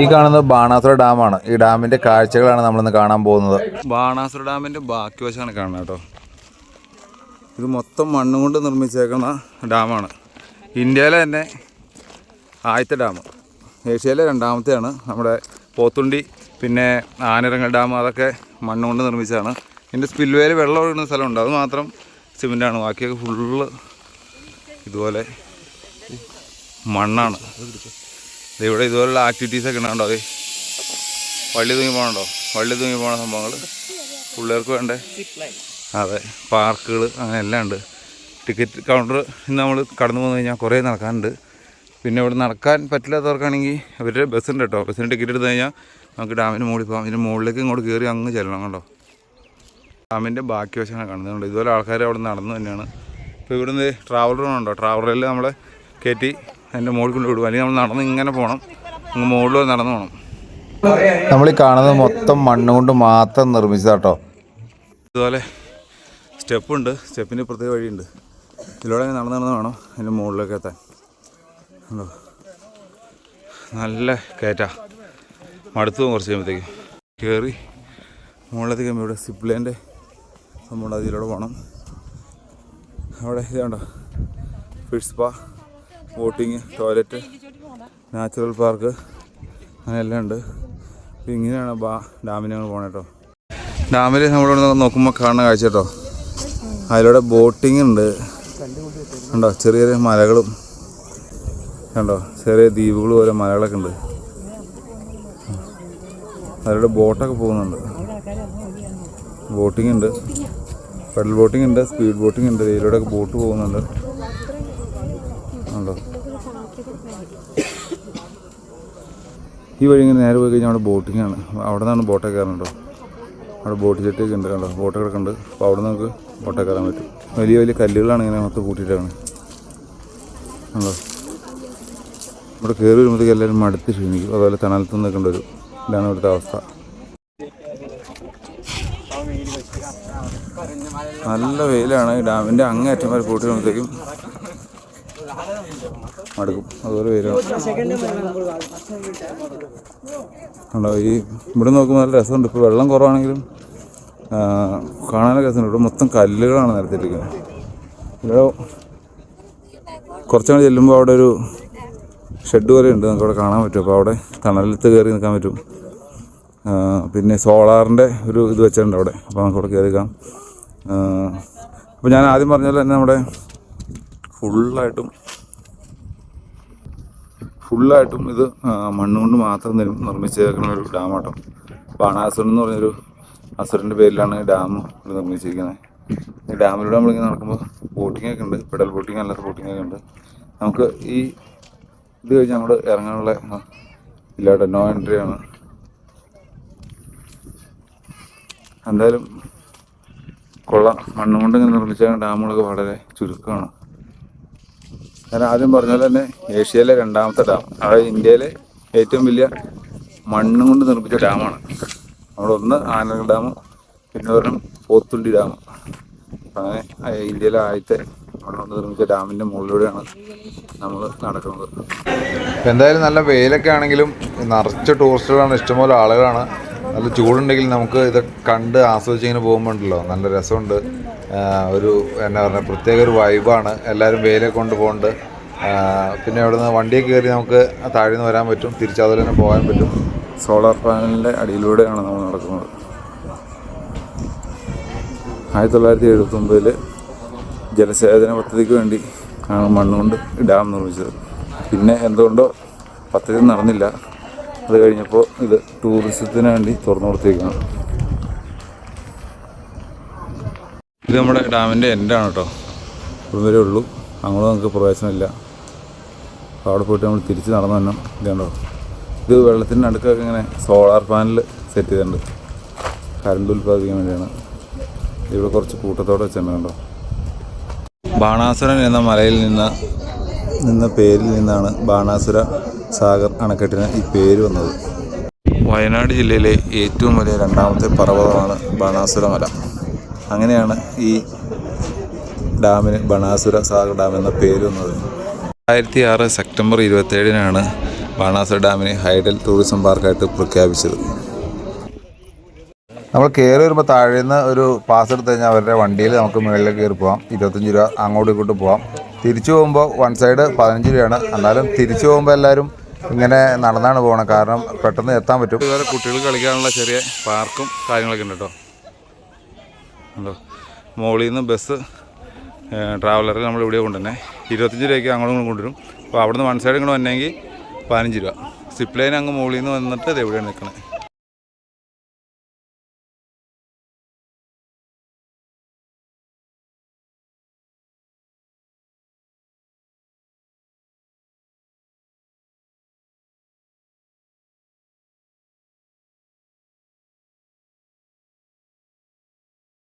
ഈ കാണുന്നത് ബാണാസുര ഡാമാണ്. ഈ ഡാമിന്റെ കാഴ്ചകളാണ് നമ്മൾ ഇന്ന് കാണാൻ പോകുന്നത്. ബാണാസുര ഡാമിന്റെ ബാക്കി വശമാണ് കാണുന്നത് കേട്ടോ. ഇത് മൊത്തം മണ്ണും കൊണ്ട് നിർമ്മിച്ചേക്കുന്ന ഡാമാണ്. ഇന്ത്യയിലെ തന്നെ ആദ്യത്തെ ഡാം. ഏഷ്യയിലെ രണ്ടാമത്തെയാണ്. നമ്മുടെ പോത്തുണ്ടി പിന്നെ ആനരങ്ങൾ ഡാം അതൊക്കെ മണ്ണ് കൊണ്ട് നിർമ്മിച്ചതാണ്. ഇതിന്റെ സ്പിൽവേയിൽ വെള്ളം ഒഴുകുന്ന സ്ഥലമുണ്ട്. അത് മാത്രം സിമെന്റാണ് ബാക്കിയൊക്കെ ഫുള്ള് ഇതുപോലെ മണ്ണാണ്. ഇവിടെ ഇതുപോലുള്ള ആക്ടിവിറ്റീസ് ഒക്കെ ഉണ്ടാകണ്ടോ അതെ വള്ളി തൂങ്ങി പോകണുണ്ടോ വള്ളി തൂങ്ങി പോകണ സംഭവങ്ങൾ പിള്ളേർക്ക് വേണ്ടേ? അതെ പാർക്കുകൾ അങ്ങനെ എല്ലാം ഉണ്ട്. ടിക്കറ്റ് കൗണ്ടർ ഇന്ന് നമ്മൾ കടന്നു പോന്നു കഴിഞ്ഞാൽ കുറേ നടക്കാനുണ്ട്. പിന്നെ ഇവിടെ നടക്കാൻ പറ്റില്ലാത്തവർക്കാണെങ്കിൽ അവരുടെ ഉണ്ട് കേട്ടോ ബസ്സിന് ടിക്കറ്റ് എടുത്തു കഴിഞ്ഞാൽ നമുക്ക് ഡാമിന് മുകളിൽ പോകാം ഇതിന്റെ മുകളിലേക്ക് ഇങ്ങോട്ട് കയറി അങ്ങ് ചെല്ലണം കേട്ടോ ഡാമിന്റെ ബാക്കി വശമാണ് കാണുന്നുണ്ട് ഇതുപോലെ ആൾക്കാർ അവിടെ നടന്നു തന്നെയാണ്. ഇപ്പോൾ ഇവിടുന്ന് ട്രാവലർ ഉണ്ടോ ട്രാവലറിൽ നമ്മളെ കയറ്റി അതിന്റെ മുകളിൽ കൊണ്ട് വിടും. അല്ലെങ്കിൽ നമ്മൾ നടന്ന് ഇങ്ങനെ പോകണം അങ്ങ് മുകളിൽ നടന്നു പോകണം നമ്മൾ ഈ കാണുന്നത് മൊത്തം മണ്ണുകൊണ്ട് മാത്രം നിർമ്മിച്ചതാട്ടോ. ഇതുപോലെ സ്റ്റെപ്പുണ്ട് സ്റ്റെപ്പിന് പ്രത്യേക വഴിയുണ്ട്. ഇതിലൂടെ നടന്ന് നടന്ന് വേണം അതിന്റെ മുകളിലേക്ക് എത്താൻ. കണ്ടോ നല്ല കയറ്റാ. മടുത്തു പോകും കുറച്ച് കഴിയുമ്പോഴത്തേക്ക്. കയറി മുകളിലേക്ക് കഴിയുമ്പോൾ ഇവിടെ സിപ്ലൈന്റെ നമ്മുടെ അതിലൂടെ പോകണം അവിടെ ഇതുണ്ടോ fish spa boating toilet natural park അങ്ങനെയെല്ലാം ഉണ്ട്. അപ്പോൾ ഇങ്ങനെയാണ് ബാ ഡാമിന് ഞങ്ങൾ പോകണം കേട്ടോ ഡാമിൽ നമ്മളിവിടെ നോക്കുമ്പോൾ കാണുന്ന കാഴ്ച കേട്ടോ അതിലൂടെ ബോട്ടിംഗ് ഉണ്ട്. കണ്ടോ? ചെറിയ ചെറിയ മലകളും. കണ്ടോ? ചെറിയ ദ്വീപുകളും ഓരോ മലകളൊക്കെ ഉണ്ട്. അതിലൂടെ ബോട്ടൊക്കെ പോകുന്നുണ്ട്. ബോട്ടിംഗ് ഉണ്ട്. പെഡൽ ബോട്ടിംഗ് ഉണ്ട് സ്പീഡ് ബോട്ടിംഗ് ഉണ്ട്. ഇതിലൂടെ ബോട്ട് പോകുന്നുണ്ട് കണ്ടോ ഈ വഴി ഇങ്ങനെ നേരെ പോയി കഴിഞ്ഞാൽ അവിടെ ബോട്ടിങ്ങാണ് അവിടെ നിന്നാണ് ബോട്ടൊക്കെ കയറുന്നുണ്ടോ അവിടെ ബോട്ട് ചെട്ടിയൊക്കെ ഉണ്ട് കണ്ടോ? ബോട്ട് കിടക്കുന്നുണ്ട് അപ്പോൾ അവിടെ നമുക്ക് ബോട്ടൊക്കെ കയറാൻ പറ്റും. വലിയ വലിയ കല്ലുകളാണ് ഇങ്ങനെ മൊത്തം കൂട്ടിയിട്ടാണ് കണ്ടോ? ഇവിടെ കയറി വരുമ്പോഴത്തേക്ക് എല്ലാവരും മടുത്ത് ക്ഷീണിക്കും. അതുപോലെ തണലത്ത് നിൽക്കേണ്ട ഒരു ഇതാണ് ഇവിടുത്തെ അവസ്ഥ. നല്ല വെയിലാണ്. ഡാമിന്റെ അങ്ങേറ്റം വരെ കൂട്ടി വരുമ്പോഴത്തേക്കും മടുക്കും. അതുപോലെ വരും. ഈ ഇവിടെ നോക്കുമ്പോൾ നല്ല രസമുണ്ട്. ഇപ്പോൾ വെള്ളം കുറവാണെങ്കിലും കാണാനൊക്കെ രസമുണ്ട്. ഇവിടെ മൊത്തം കല്ലുകളാണ് നിരത്തിയിരിക്കുന്നത് ഇവിടെ കുറച്ചങ്ങോട്ട് ചെല്ലുമ്പോൾ അവിടെ ഒരു ഷെഡ് പോലെ ഉണ്ട്. നമുക്ക് അവിടെ കാണാൻ പറ്റും. അപ്പോൾ അവിടെ തണലത്ത് കയറി നിൽക്കാൻ പറ്റും. പിന്നെ സോളാറിന്റെ ഒരു ഇത് വെച്ചിട്ടുണ്ട് അവിടെ. അപ്പോൾ നമുക്ക് അവിടെ കയറി നിൽക്കാം അപ്പോൾ ഞാൻ ആദ്യം പറഞ്ഞ പോലെ തന്നെ നമ്മുടെ ഫുള്ളായിട്ടും ഫുള്ളായിട്ടും ഇത് മണ്ണുകൊണ്ട് മാത്രം നിർ- നിർമ്മിച്ചേക്കുന്ന ഒരു ഡാമാട്ടോ. ബാണാസുരൻ എന്ന് പറഞ്ഞൊരു അസുരന്റെ പേരിലാണ് ഡാം ഇവിടെ നിർമ്മിച്ചിരിക്കുന്നത്. ഈ ഡാമിലൂടെ നമ്മളിങ്ങനെ നടക്കുമ്പോൾ ബോട്ടിംഗ് ഒക്കെ ഉണ്ട്. പെഡൽ ബോട്ടിംഗ് അല്ലാത്ത ബോട്ടിംഗ് ഒക്കെ ഉണ്ട്. നമുക്ക് ഈ ഇത് കഴിഞ്ഞ് അങ്ങോട്ട് ഇറങ്ങാനുള്ള ആ, നോ എൻട്രി ആണ്. എന്തായാലും കൊള്ളാം. മണ്ണുകൊണ്ട് ഇങ്ങനെ നിർമ്മിച്ച ഡാമുകളൊക്കെ വളരെ ചുരുക്കമാണ്. ഞാൻ ആദ്യം പറഞ്ഞ പോലെ തന്നെ ഏഷ്യയിലെ രണ്ടാമത്തെ ഡാം. അതായത് ഇന്ത്യയിലെ ഏറ്റവും വലിയ മണ്ണും കൊണ്ട് നിർമ്മിച്ച ഡാമാണ്. അവിടെ ഒന്ന് ആനകൾ ഡാം പിന്നെ ഒരെണ്ണം പോത്തുണ്ടി ഡാം അങ്ങനെ ഇന്ത്യയിലെ ആദ്യത്തെ മണ്ണ് കൊണ്ട് നിർമ്മിച്ച ഡാമിന്റെ മുകളിലൂടെയാണ് നമ്മൾ നടക്കുന്നത്. എന്തായാലും നല്ല വെയിലൊക്കെ ആണെങ്കിലും നിറച്ച് ടൂറിസ്റ്റുകളാണ് ഇഷ്ടംപോലെ ആളുകളാണ്. നല്ല ചൂടുണ്ടെങ്കിൽ നമുക്ക് ഇത് കണ്ട് ആസ്വദിച്ച് ഇങ്ങനെ പോകുമ്പോണ്ടല്ലോ. നല്ല രസമുണ്ട്. ഒരു എന്നാ പറയുക പ്രത്യേക ഒരു വൈബാണ്. എല്ലാവരും വെയിലൊക്കെ കൊണ്ട് പോകുന്നുണ്ട് പിന്നെ അവിടെ നിന്ന് വണ്ടിയെ കയറി നമുക്ക് താഴെ നിന്ന് വരാൻ പറ്റും. തിരിച്ചതുപോലെ തന്നെ പോകാൻ പറ്റും. സോളാർ പാനലിന്റെ അടിയിലൂടെയാണ് നമ്മൾ നടക്കുന്നത്. ആയിരത്തി തൊള്ളായിരത്തി എഴുപത്തി ഒമ്പതിൽ ജലസേചന പദ്ധതിക്ക് വേണ്ടി ആണ് മണ്ണുകൊണ്ട് ഡാം നിർമ്മിച്ചത്. പിന്നെ എന്തുകൊണ്ടോ പദ്ധതി നടന്നില്ല. അത് കഴിഞ്ഞപ്പോൾ ഇത് ടൂറിസത്തിന് വേണ്ടി തുറന്നു കൊടുത്തേക്കാണ് ഇത് നമ്മുടെ ഡാമിന്റെ എൻഡാണ് കേട്ടോ. ഇവിടെ വരെ ഉള്ളൂ. അങ്ങോട്ട് നമുക്ക് പ്രവേശനമില്ല. അപ്പോൾ അവിടെ പോയിട്ട് നമ്മൾ തിരിച്ച് നടന്നു തന്നെ ഇതുണ്ടോ ഇത് വെള്ളത്തിന്റെ അടുക്കൊക്കെ ഇങ്ങനെ സോളാർ പാനൽ സെറ്റ് ചെയ്തിട്ടുണ്ട്. കറണ്ട് ഉൽപ്പാദിപ്പിക്കാൻ വേണ്ടിയാണ്. ഇവിടെ കുറച്ച് കൂട്ടത്തോടെ വെച്ചിട്ടുണ്ടോ? ബാണാസുരൻ എന്ന മലയിൽ നിന്ന് നിന്ന പേരിൽ നിന്നാണ് ബാണാസുര സാഗർ അണക്കെട്ടിന് ഈ പേര് വന്നത്. വയനാട് ജില്ലയിലെ ഏറ്റവും വലിയ രണ്ടാമത്തെ പർവതമാണ് ബാണാസുര മല. അങ്ങനെയാണ് ഈ ഡാമിന് ബണാസുര സാഗർ ഡാം എന്ന പേര് വന്നത്. രണ്ടായിരത്തി ആറ് സെപ്റ്റംബർ ഇരുപത്തേഴിനാണ് ബാണാസുര ഡാമിനെ ഹൈഡൽ ടൂറിസം പാർക്കായിട്ട് പ്രഖ്യാപിച്ചത്. നമ്മൾ കയറി വരുമ്പോൾ താഴെ നിന്ന് ഒരു പാസ് എടുത്ത് കഴിഞ്ഞാൽ അവരുടെ വണ്ടിയിൽ നമുക്ക് മുകളിലേക്ക് കയറി പോകാം ഇരുപത്തഞ്ച് രൂപ അങ്ങോട്ടും ഇങ്ങോട്ടും പോകാം തിരിച്ചു പോകുമ്പോൾ വൺ സൈഡ് പതിനഞ്ച് രൂപയാണ്. എന്നാലും തിരിച്ചു പോകുമ്പോൾ എല്ലാവരും ഇങ്ങനെ നടന്നാണ് പോകണം കാരണം പെട്ടെന്ന് എത്താൻ പറ്റും. ഇതുവരെ കുട്ടികൾ കളിക്കാനുള്ള ചെറിയ പാർക്കും കാര്യങ്ങളൊക്കെ ഉണ്ട് കേട്ടോ. ഉണ്ടോ? മോളിൽ നിന്ന് ബസ് ട്രാവലറിൽ നമ്മൾ ഇവിടെ കൊണ്ടുതന്നെ ഇരുപത്തഞ്ച് രൂപയ്ക്ക് അങ്ങോട്ടും കൊണ്ടുവരും. അപ്പോൾ നിന്ന് വൺ സൈഡ് ഇങ്ങോട്ട് വന്നെങ്കിൽ പതിനഞ്ച് രൂപ. സിപ്ലൈൻ ലൈൻ അങ്ങ് മുകളിൽ നിന്ന് വന്നിട്ട് അത് എവിടെയാണ് നിൽക്കണത്